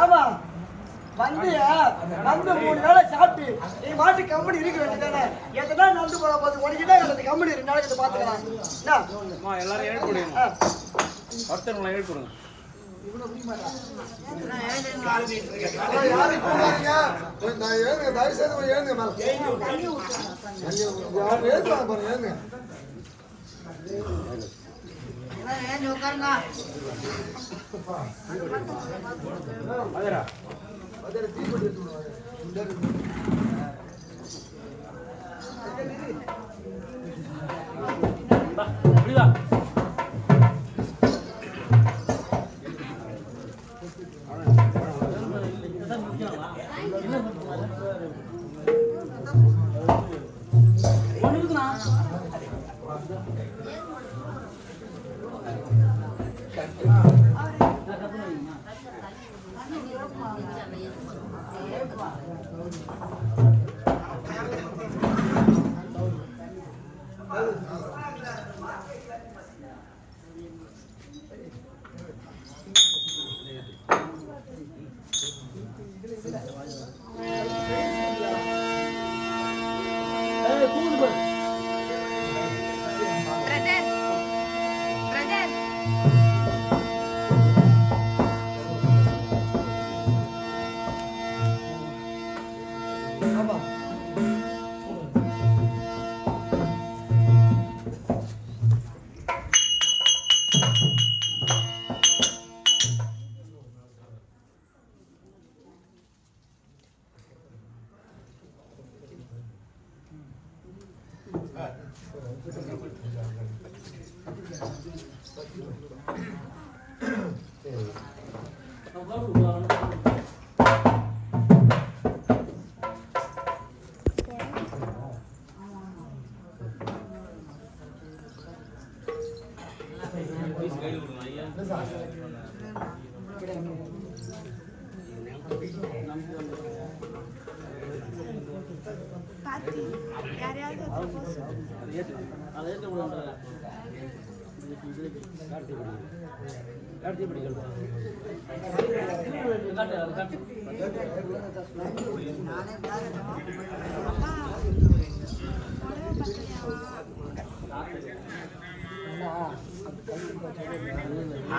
ஏமா வந்து வந்து மூணு வேளை சாப்பிட்டு நீ மாட்டு கம்பெனி இருக்க வேண்டியதானே? எத்தனை நந்து போற போது உனக்கிட்ட எனக்கு கம்பெனி ரெண்டு நாளைக்கு இதை பாத்துக்கலாம். என்ன? எல்லாரும் எழுப்பி விடுங்க. ஒருத்தர் எழுப்பி விடுங்க. அதான் உட்காருங்க. 그래서 그걸 보자는 거예요. அம்மா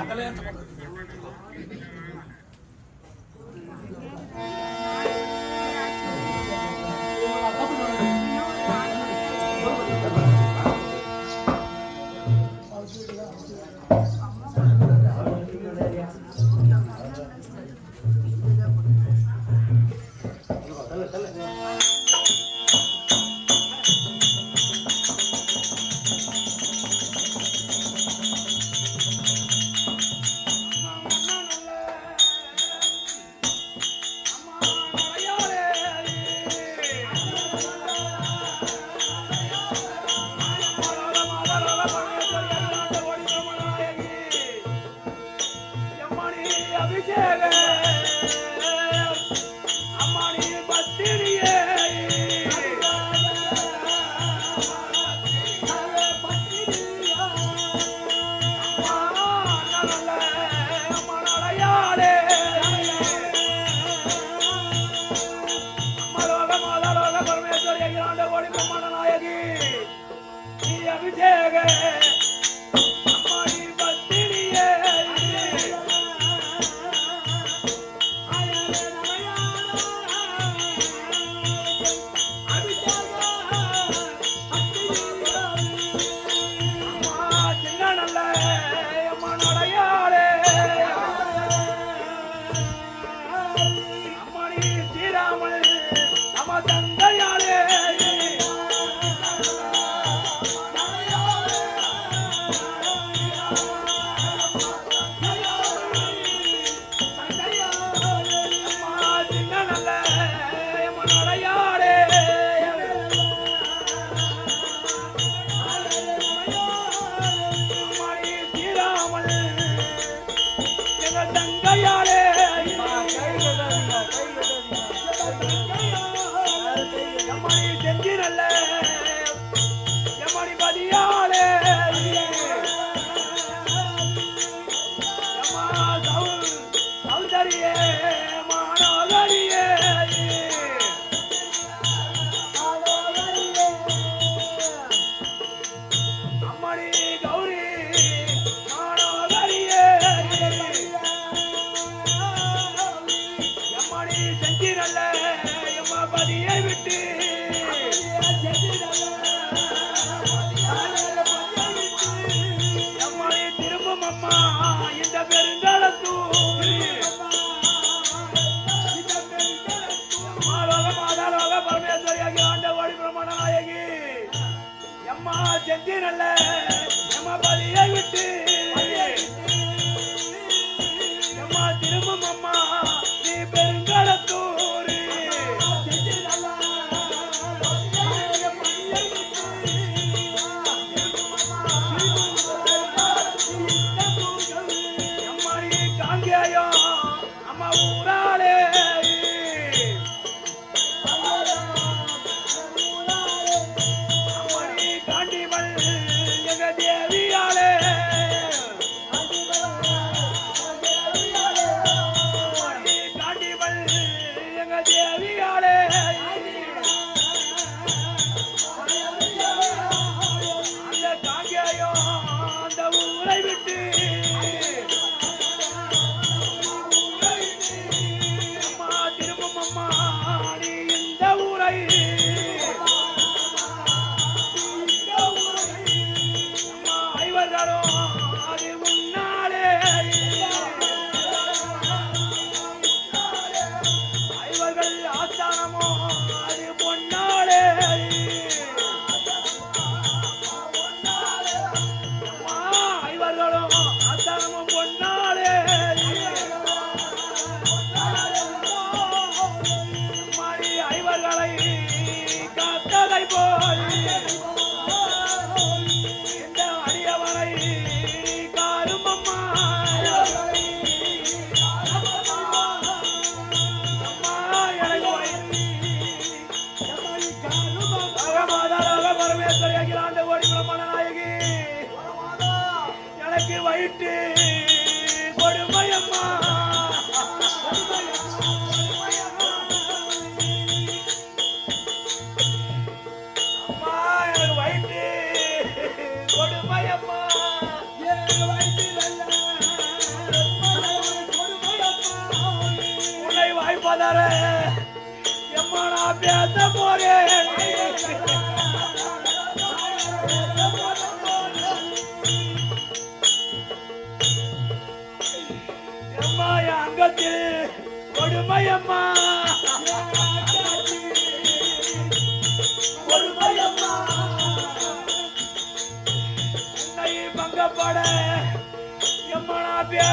எனக்கு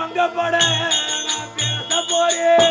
மங்கப்பட நான் நான் பேச போறேன்.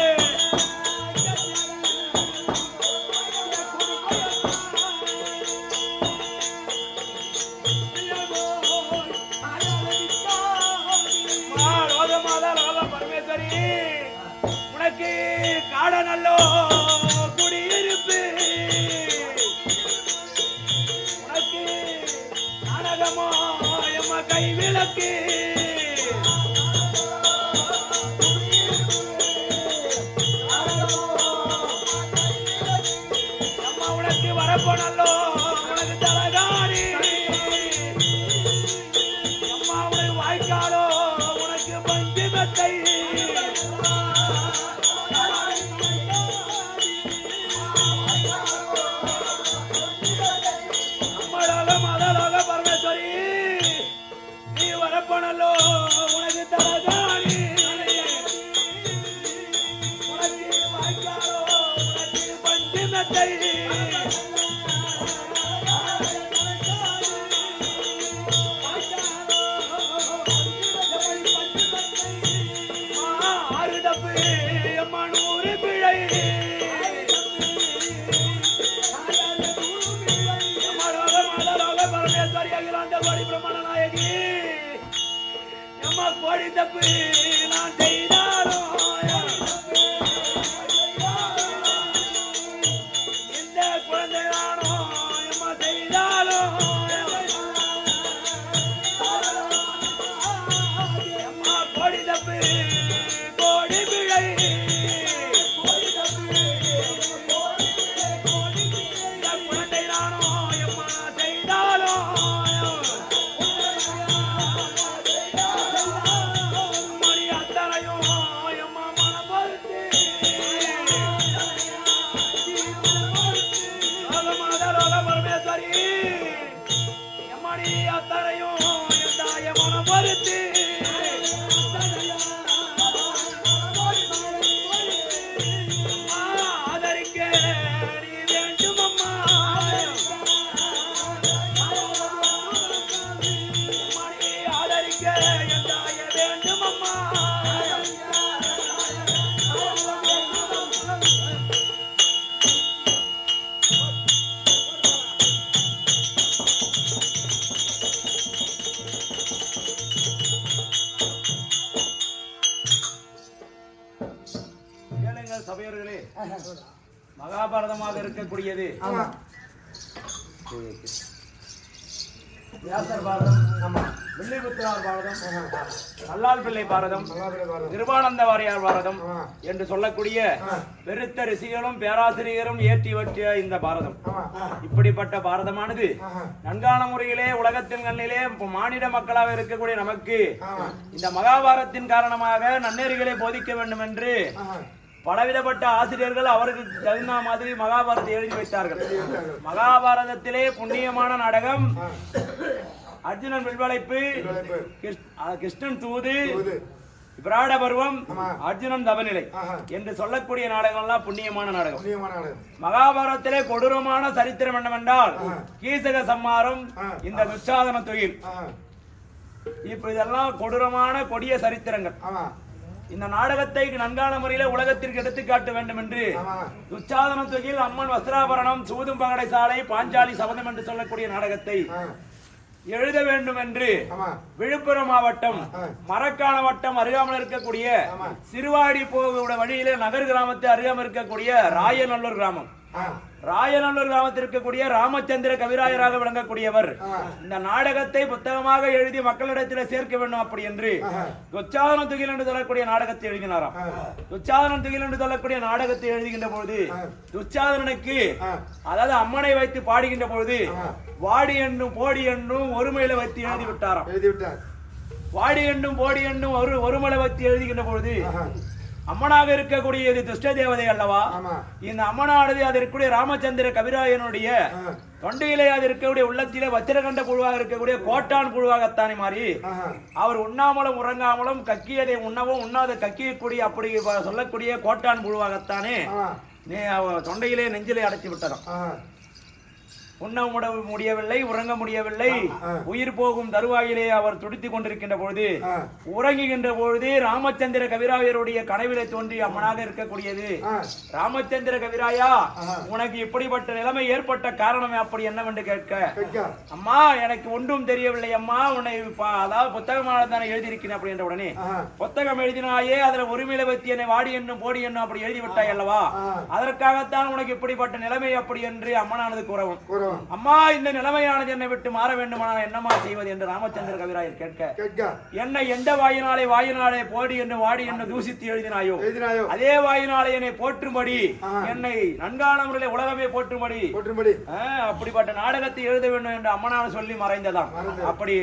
மகாபாரதமாக இருக்கக்கூடியது வியாசர் பாரதம் வில்லிபுத்திரார் பாரதம் நல்லால் பிள்ளை பாரதம் கிருபானந்த வாரியார் பாரதம். என்று சொல்லக்கூடிய. பெருத்த ரிஷிகளும் பேராசிரியரும் ஏற்றி வற்றிய இந்த பாரதம் இப்படிப்பட்ட பாரதமானது. நன்கான முறையிலே உலகத்தின் கண்ணிலே மானிட மக்களாக இருக்கக்கூடிய நமக்கு இந்த மகாபாரத்தின் காரணமாக நன்னெறிகளை போதிக்க வேண்டும் என்று பலவிதப்பட்ட ஆசிரியர்கள் அவருக்கு தகுந்த மாதிரி மகாபாரதத்தை எழுதி வைத்தார்கள் மகாபாரதத்திலே புண்ணியமான நாடகம் அர்ஜுனன் வில்வளைப்பு கிருஷ்ணன் தூது. விராட பருவம். அர்ஜுனன் தவநிலை. என்று சொல்லக்கூடிய புண்ணியமான நாடகம் புண்ணியமான ஆளு மகாபாரதத்திலே கொடூரமான சரித்திரம் என்னவென்றால். கீசக சம்மாரம். இந்த துச்சாதன தொழில் இப்ப இதெல்லாம் கொடூரமான கொடிய சரித்திரங்கள் இந்த நாடகத்தை நன்கான முறையில உலகத்திற்கு எடுத்துக்காட்ட வேண்டும் என்று துச்சாதன தொகையில் அம்மன் வஸ்திராபரணம் சூதும் பகடை சாலை பாஞ்சாலி சபதம் என்று சொல்லக்கூடிய நாடகத்தை எழுத வேண்டும் என்று விழுப்புரம் மாவட்டம் ஆ. மரக்காண வட்டம் அருகாமல் இருக்கக்கூடிய. சிறுவாடி போகிற வழியிலே நகர் கிராமத்தை அருகாமல் இருக்கக்கூடிய ராயநல்லூர் கிராமம் ராயநல்லூர் கிராமத்தில் இருக்கக்கூடிய ராமச்சந்திர கவிராயராக விளங்கக்கூடியவர். இந்த நாடகத்தை புத்தகமாக எழுதி மக்களிடத்தில் சேர்க்க வேண்டும் அப்படி என்று ஆஹா. துச்சாதன துகில் என்று சொல்லக்கூடிய நாடகத்தை எழுதினாராம். துச்சாதன துகில் என்று சொல்லக்கூடிய நாடகத்தை எழுதுகின்ற பொழுது. துச்சாதனனுக்கு. அதாவது அம்மனை வைத்து பாடுகின்ற பொழுது. வாடி என்னும் போடி என்னும் ஒருமையில வைத்து எழுதி விட்டாராம் எழுதி விட்டார் வாடி என்னும் போடி என்னும் ஒரு ஒருமலை வைத்து எழுதுகின்ற பொழுது. அம்மனாக இருக்கக்கூடிய இது துஷ்ட தேவதை அல்லவா இந்த அம்மனானது அது இருக்கக்கூடிய ராமச்சந்திர கவிராயனுடைய. தொண்டையிலே அது இருக்கக்கூடிய உள்ளத்திலே வச்சிரகண்ட புழுவாக இருக்கக்கூடிய கோட்டான் புழுவாகத்தானே மாறி. அவர் உண்ணாமலும் உறங்காமலும் கக்கியதை உண்ணவும் உண்ணாத கக்கியக்கூடிய அப்படி சொல்லக்கூடிய கோட்டான் அவ தொண்டையிலே நெஞ்சிலே அடைச்சி விட்டதாம். உண்ண முட முடியவில்லை உறங்க முடியவில்லை. உயிர் போகும் தருவாயிலே அவர் துடித்துக் கொண்டிருக்கின்ற பொழுது. உறங்குகின்ற பொழுது ராமச்சந்திர கவிராயருடைய கனவிலே தோன்றி அம்மனாக இருக்கக்கூடியது. ராமச்சந்திர கவிராயா. உனக்கு இப்படிப்பட்ட நிலைமை ஏற்பட்ட காரணமே அப்படி என்னவென்று கேட்க. அம்மா எனக்கு ஒன்றும் தெரியவில்லை அம்மா உன்னை அதாவது புத்தகமாக தானே எழுதியிருக்கிறேன் அப்படின்ற உடனே. புத்தகம் எழுதினாயே அதுல ஒருமையில பத்தி என்னை வாடி என்னும் போடி என்னும் அப்படி எழுதி விட்டாய் அல்லவா. அதற்காகத்தான் உனக்கு இப்படிப்பட்ட நிலைமை அப்படி என்று அம்மனானது கூறுவோம். அம்மா இந்த நிலைமையானது என்னை விட்டு மாற வேண்டுமானால் என்னமா செய்வது என்று ராமச்சந்திர கவிராயர் கேட்க. என்னை எந்த வாயினாலே வாயினாலே போடி என்று வாடி என்று தூசித்து எழுதினாயோ? அதே வாயினாலே என்னை போற்றும்படி. என்னை நன்கான முறையில் உலகமே போற்றும்படி அப்படிப்பட்ட நாடகத்தை எழுத வேண்டும் என்று அம்மனான சொல்லி மறைந்ததாம் மறைந்தது. அப்படி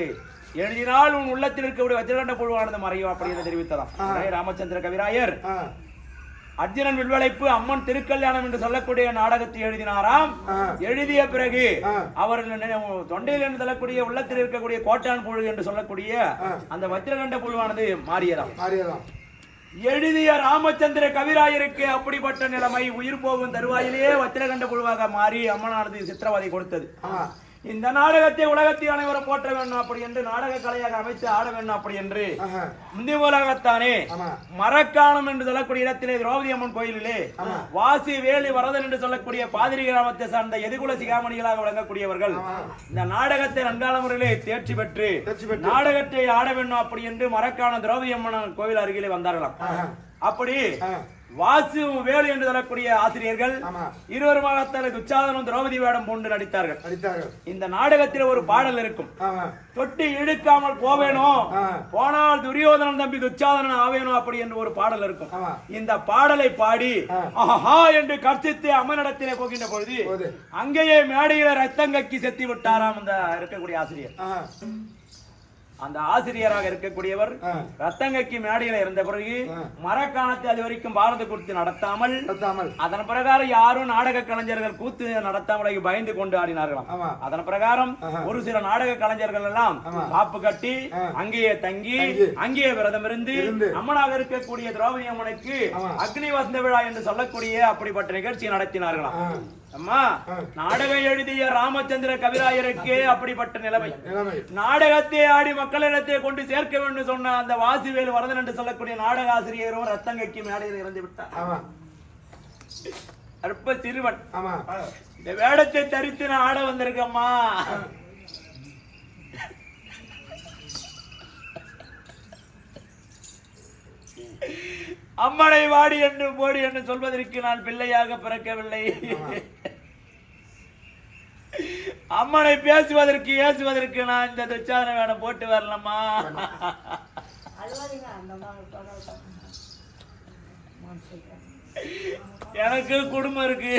எழுதினால் உன் உள்ளத்தில் இருக்கக்கூடிய வஜ்ரகண்ட புழுவானது மறையும் அப்படி என்று தெரிவித்ததாம் ராமச்சந்திர கவிராயர். அர்ஜுனன் வில்வளைப்பு அம்மன் திருக்கல்யாணம் என்று சொல்லக்கூடிய நாடகத்தை எழுதினாராம். எழுதிய பிறகு. அவர் தொண்டையில் என்று சொல்லக்கூடிய உள்ளத்தில் இருக்கக்கூடிய கோட்டான் புழு என்று சொல்லக்கூடிய. அந்த வஜ்ரகண்ட புழுவானது மாறியதாம் மாறியதாம். எழுதிய ராமச்சந்திர கவிராயருக்கு அப்படிப்பட்ட நிலைமை உயிர் போகும் தருவாயிலேயே வஜ்ரகண்ட புழுவாக மாறி அம்மனானது சித்திரவதை கொடுத்தது. இந்த நாடகத்தை உலகத்தில் அனைவரும் போற்ற வேண்டும் அப்படி என்று நாடக கலையாக அமைத்து ஆட வேண்டும் அப்படி என்று ஆஹா. முந்தைய உலகத்தானே. மரக்காணம் என்று சொல்லக்கூடிய இடத்திலே திரௌபதி அம்மன் கோயிலிலே வாசி வேலி வரதன் என்று சொல்லக்கூடிய பாதிரி கிராமத்தை சார்ந்த எதிர்குல சிகாமணிகளாக விளங்கக்கூடியவர்கள் இந்த நாடகத்தை நன்கால முறையிலே தேர்ச்சி பெற்று. நாடகத்தை ஆட வேண்டும் அப்படி என்று மரக்காணம் திரௌபதி அம்மன் கோவில் அருகிலே வந்தார்களாம். அப்படி. வாசு வேலு என்று சொல்லக்கூடிய ஆசிரியர்கள் ஆமா. இருவருமாக தனக்கு உச்சாதனும் திரௌபதி வேடம் பூண்டு நடித்தார்கள். இந்த நாடகத்தில் ஒரு பாடல் இருக்கும். தொட்டி இழுக்காமல் போவேனோ. போனால் துரியோதனன் தம்பி துச்சாதனன் ஆவேனோ அப்படி என்று ஒரு பாடல் இருக்கும். இந்த பாடலை பாடி. ஆஹா என்று கர்த்தித்து அம்மனிடத்திலே போகின்ற பொழுது. அங்கேயே மேடையில ரத்தம் கக்கி செத்து விட்டாராம் அந்த இருக்கக்கூடிய ஆசிரியர். அந்த ஆசிரியராக இருக்கக்கூடியவர். ரத்தங்கக்கி மேடையில இருந்த பிறகு ஆ. மரக்காணத்தை அது வரைக்கும் பாரத குறித்து நடத்தாமல். அதன் பிரகாரம் யாரும் நாடக கலைஞர்கள் கூத்து நடத்தாமல் பயந்து கொண்டு ஆடினார்களாம். அதன் பிரகாரம். ஒரு சில நாடக கலைஞர்கள் எல்லாம். காப்பு கட்டி. அங்கேயே தங்கி. அங்கேயே விரதம் இருந்து. அம்மனாக இருக்கக்கூடிய திரௌபதி அம்மனுக்கு. அக்னி வசந்த விழா என்று சொல்லக்கூடிய அப்படிப்பட்ட நிகழ்ச்சி நடத்தினார்களாம். அம்மா. நாடகம் எழுதிய ராமச்சந்திர கவிராயருக்கே அப்படிப்பட்ட நிலைமை. நாடகத்தை ஆடி மக்களிடத்தை கொண்டு சேர்க்க வேண்டும் சொன்ன அந்த வாசிவேல் வரதன் என்று சொல்லக்கூடிய நாடக ஆசிரியரும் ரத்தங்கைக்கு மேடையில் இறந்து விட்டார். அற்ப சிறுவன். இந்த வேடத்தை தரித்து நான் ஆட வந்திருக்கம்மா அம்மனை வாடி என்று போடி என்று சொல்வதற்கு நான் பிள்ளையாக பிறக்கவில்லை அம்மனை பேசுவதற்கு ஏசுவதற்கு நான் இந்த துச்சாதன வேடம் போட்டு வரலம்மா எனக்கு குடும்பம் இருக்கு.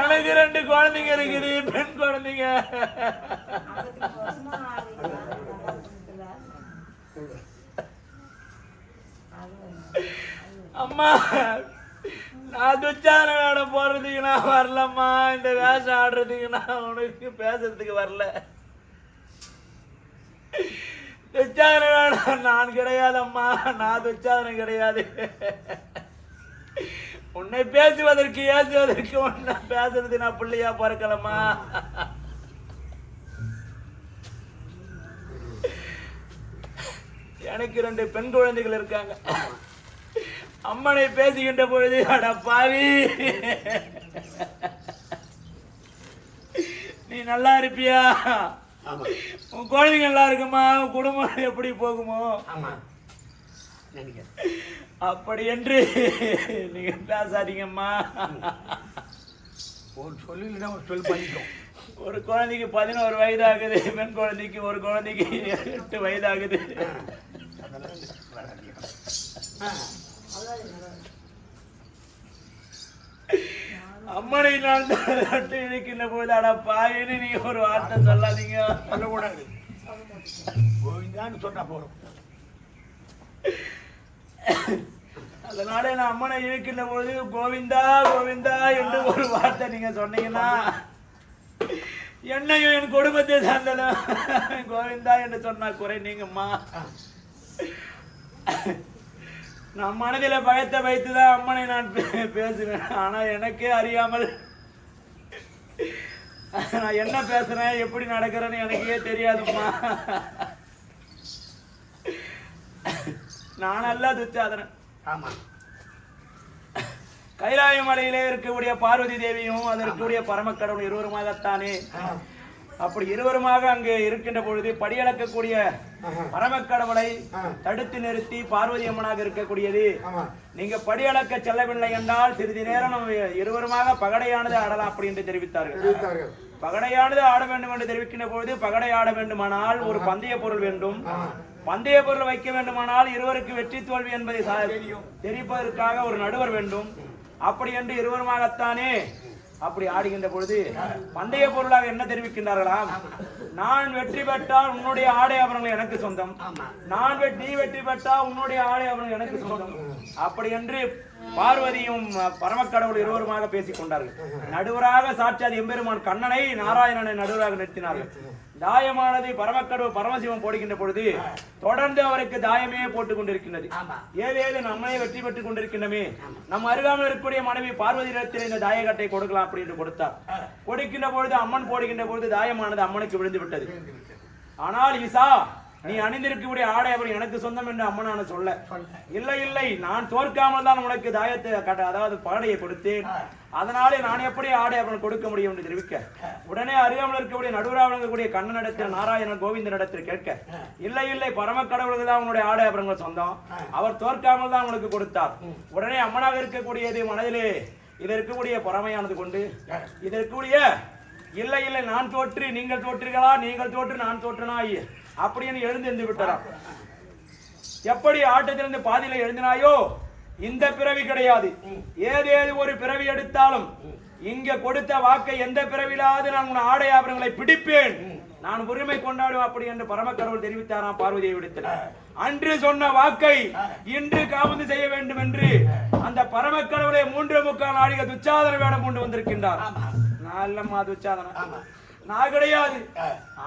எனக்கு ரெண்டு குழந்தைங்க இருக்குது பெண் குழந்தைங்க. அம்மா நான் துச்சான வேடம் போடுறதுக்கு நான் வரலம்மா. இந்த வேஷம் ஆடுறதுக்கு நான் உனக்கு பேசுறதுக்கு வரல. துச்சாதன வேடம் நான் கிடையாதம்மா. நான் துச்சாதனம் கிடையாது. உன்னை பேசுவதற்கு ஏசுவதற்கு உன்னை பேசுறது நான் பிள்ளையா பிறக்கலம்மா. எனக்கு ரெண்டு பெண் குழந்தைகள் இருக்காங்க. அம்மனை பேசுகின்ற பொழுது அட பாவி. நீ நல்லா இருப்பியா? உன் குழந்தைங்க நல்லா இருக்குமா? உன் குடும்பம் எப்படி போகுமோ? அப்படி என்று நீங்க பேசாதீங்கம்மா. ஒரு சொல்லினா ஒரு சொல் பண்ணிட்டோம். ஒரு குழந்தைக்கு பதினோரு வயதாகுது பெண் குழந்தைக்கு ஒரு குழந்தைக்கு எட்டு வயதாகுது. அம்மனை நான் தொட்டு இழுக்கின்ற போது அட பாயின்னு நீ ஒரு வார்த்தை சொல்லாதீங்க. சொல்லக்கூடாது கோவிந்தான்னு சொன்னா போறோம் அதனால நான் அம்மனை இழுக்கின்ற பொழுது கோவிந்தா கோவிந்தா என்று ஒரு வார்த்தை நீங்க சொன்னீங்கன்னா என்னையும் என் குடும்பத்தை சார்ந்ததும் கோவிந்தா என்று சொன்னா குறை நீங்கம்மா நான் மனதில பயத்தை வைத்துதான் அம்மனை நான் பேசுவேன். ஆனா எனக்கே அறியாமல் நான் என்ன பேசுறேன் எப்படி நடக்கிறேன்னு எனக்கே தெரியாதும்மா. நான் அல்ல துச்சாதனன். ஆமா. கைலாய மலையிலே இருக்கக்கூடிய பார்வதி தேவியும் இருக்கக்கூடிய பரமக்கடவுள் இருவருமாகத்தானே. அப்படி இருவருமாக அங்கே இருக்கின்ற பொழுது படியளக்கக்கூடிய பரமக்கடவுளை தடுத்து நிறுத்தி பார்வதி அம்மனாக இருக்கக்கூடியது. நீங்க படியளக்க செல்லவில்லை என்றால் சிறிது நேரம் நம்ம இருவருமாக பகடையானது ஆடலாம் அப்படி என்று தெரிவித்தார்கள். பகடையானது ஆட வேண்டும் என்று தெரிவிக்கின்ற பொழுது பகடை ஆட வேண்டுமானால் ஒரு பந்தய பொருள் வேண்டும். பந்தய பொருள் வைக்க வேண்டுமானால் இருவருக்கு வெற்றி தோல்வி என்பதை தெரிவிப்பதற்காக ஒரு நடுவர் வேண்டும். அப்படி என்று இருவருமாகத்தானே அப்படி ஆடுகின்ற பொழுது பந்தய பொருளாக என்ன தெரிவிக்கின்றார்களாம் நான் வெற்றி பெற்றால் உன்னுடைய ஆடை ஆபரணங்கள் எனக்கு சொந்தம். நான் நீ வெற்றி பெற்றால் உன்னுடைய ஆடை ஆபரணங்கள் எனக்கு சொந்தம். அப்படி என்று பார்வதியும் பரமக்கடவுள் இருவருமாக பேசிக் கொண்டார்கள் நடுவராக சாட்சாத் எம்பெருமான் கண்ணனை நாராயணனை நடுவராக நிறுத்தினார்கள். தாயமானது பரமக்கடவுள் பரமசிவம் போடுகின்ற பொழுது தொடர்ந்து அவருக்கு தாயமே போட்டுக் கொண்டிருக்கின்றது. ஏதேது நம்மளே வெற்றி பெற்றுக் கொண்டிருக்கின்றமே. நம் அருகாமல் இருக்கக்கூடிய மனைவி பார்வதி இடத்தில் இந்த தாயக்கட்டை கொடுக்கலாம் அப்படி என்று கொடுத்தார் கொடுக்கின்ற பொழுது அம்மன் போடுகின்ற பொழுது தாயமானது அம்மனுக்கு விழுந்து விட்டது. ஆனால் ஈசா நீ அணிந்திருக்கக்கூடிய ஆடை அவர் எனக்கு சொந்தம் என்று அம்மனான சொல்ல. இல்லை இல்லை. நான் தோற்காமல் தான் உனக்கு தாயத்தை கட்ட அதாவது பாடையை கொடுத்தேன். அதனாலே நான் எப்படி ஆடை அவன் கொடுக்க முடியும் என்று தெரிவிக்க. உடனே அறியாமல் இருக்கக்கூடிய நடுவராக இருக்கக்கூடிய கண்ணனிடத்தில் நாராயணன் கோவிந்தனிடத்தில் கேட்க. இல்லை இல்லை. பரம கடவுளுக்கு தான் உன்னுடைய ஆடை அப்புறங்கள் சொந்தம். அவர் தோற்காமல் தான் உனக்கு கொடுத்தார். உடனே அம்மனாக இருக்கக்கூடியது மனதிலே இது இருக்கக்கூடிய பொறாமையானது கொண்டு இது இருக்கக்கூடிய இல்லை இல்லை. நான் தோற்று நீங்கள் தோற்றீர்களா நீங்கள் தோற்று நான் தோற்றனாய். அப்படின்னு எழுந்து எழுந்து விட்டாராம் எப்படி ஆட்டத்திலிருந்து பாதியில எழுந்தினாயோ இந்த பிறவி கிடையாது. ஏதேது ஒரு பிறவி எடுத்தாலும் இங்க கொடுத்த வாக்கை எந்த பிறவிலாவது நான் உன் ஆடை ஆபரணங்களை பிடிப்பேன். நான் உரிமை கொண்டாடுவேன் அப்படி என்று பரமக்கடவுள் தெரிவித்தாராம் பார்வதியை விடுத்தல் அன்று சொன்ன வாக்கை இன்று காவந்து செய்ய வேண்டும் என்று அந்த பரமக்கடவுளை மூன்று முக்கால் நாடிக துச்சாதன வேடம் கொண்டு வந்திருக்கின்றார். நான் இல்லம்மா துச்சாதன. நான் கிடையாது.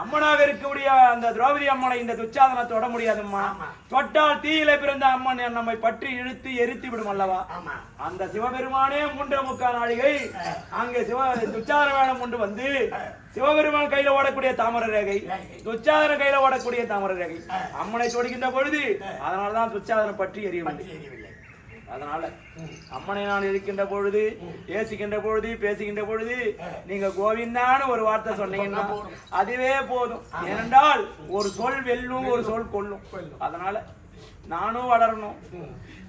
அம்மனாக இருக்கக்கூடிய அந்த திரௌபதி அம்மனை இந்த துச்சாதனை தொட முடியாதும்மா. தொட்டால் தீயில பிறந்த அம்மன் நம்மை பற்றி இழுத்து எரித்து விடும் அல்லவா? அந்த சிவபெருமானே மூன்று முக்கால் நாழிகை அங்கே சிவ துச்சாதன வேடம் கொண்டு வந்து சிவபெருமான் கையில ஓடக்கூடிய தாமரை ரேகை துச்சாதன கையில ஓடக்கூடிய தாமரை ரேகை அம்மனை தொடுகின்ற பொழுது அதனாலதான் துச்சாதனை பற்றி எரியவில்லை. அதனால அம்மனை நான் இருக்கின்ற பொழுது ஏசிக்கின்ற பொழுது பேசுகின்ற பொழுது நீங்க கோவிந்தான்னு ஒரு வார்த்தை சொன்னீங்கன்னா அதுவே போதும். ஏனென்றால் ஒரு சொல் வெல்லும் ஒரு சொல் கொல்லும். அதனால நானும் வளரணும்.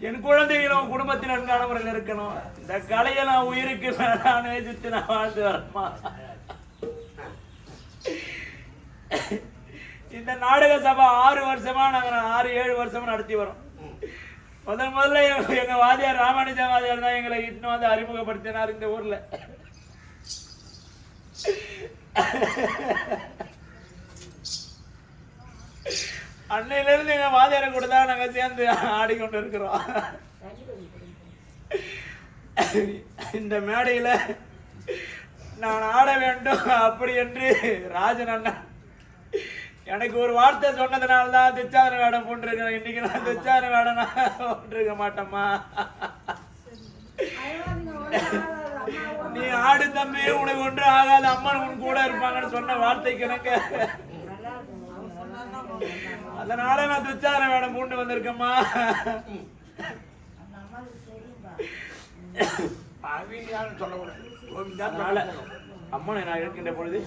என் குழந்தைகளும் குடும்பத்தினர் அன்பானவர்கள் இருக்கணும். இந்த கலையை நான் உயிருக்கு நான் நேசித்து நான் வாழ்ந்து வரமா இந்த நாடக சபை ஆறு வருஷமா நாங்கள் ஆறு ஏழு வருஷமா நடத்தி வரோம். முதல் முதல்ல எங்க வாதியார் ராமானுஜ வாதியார் தான் எங்களை இட்டுன்னு வந்து அறிமுகப்படுத்தினார் இந்த ஊர்ல. அன்னையில இருந்து எங்க வாதியாரை கூட தான் நாங்க சேர்ந்து ஆடிக்கொண்டு இருக்கிறோம். இந்த மேடையில நான் ஆட வேண்டும் அப்படி என்று ராஜன் அண்ணன் எனக்கு ஒரு வார்த்தை சொன்னதுனால தான் துச்சாதன வேடம் போட்டிருக்கேன் இன்னைக்கு நான் துச்சாதன வேடம் போட்டிருக்க மாட்டேம்மா. நீ ஆடு தம்பி உனக்கு ஒன்று ஆகாது. அம்மன் உன் கூட இருப்பாங்கன்னு சொன்ன வார்த்தைக்கு எனக்கு. அதனால நான் துச்சாதன வேடம் பூண்டு வந்திருக்கேம்மா. சொல்லக்கூடாது அம்மனை நான் இருக்கின்ற பொழுது?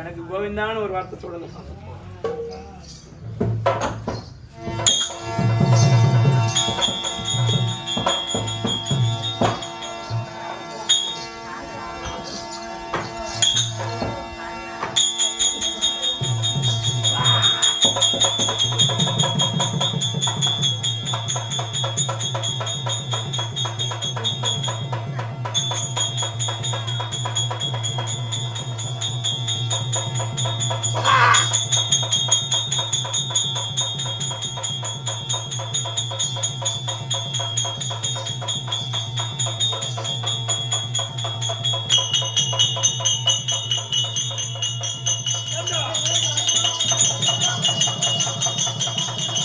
எனக்கு கோவிந்தான்னு ஒரு வார்த்தை சொல்லணும்.